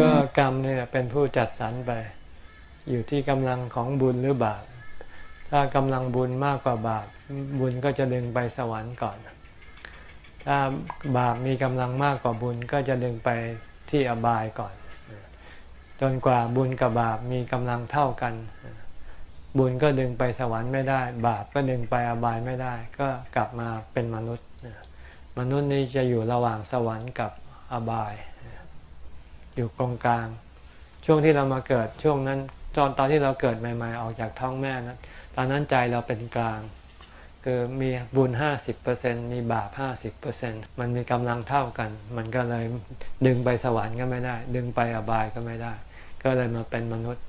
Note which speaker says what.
Speaker 1: ก็กรรมนี่แหละเป็นผู้จัดสรรไป อยู่ที่กำลังของบุญหรือบาป ถ้ากำลังบุญมากกว่าบาปบุญก็จะดึงไปสวรรค์ก่อน ถ้าบาปมีกำลังมากกว่าบุญก็จะดึงไปที่อบายก่อน จนกว่าบุญกับบาปมีกำลังเท่ากัน บุญก็ดึงไปสวรรค์ไม่ได้ บาปก็ดึงไปอบายไม่ได้ ก็กลับมาเป็นมนุษย์ มนุษย์นี้จะอยู่ระหว่างสวรรค์กับอบาย อยู่ตรงกลาง ช่วงที่เรามาเกิดช่วงนั้นตอนตอนที่เราเกิดใหม่ๆ ออกจากท้องแม่นะตอนนั้นใจเราเป็นกลาง คือมีบุญ 50%มีบาป 50%มันมีกำลังเท่ากัน มันก็เลยดึงไปสวรรค์ก็ไม่ได้ ดึงไปอบายก็ไม่ได้ ก็เลยมาเป็นมนุษย์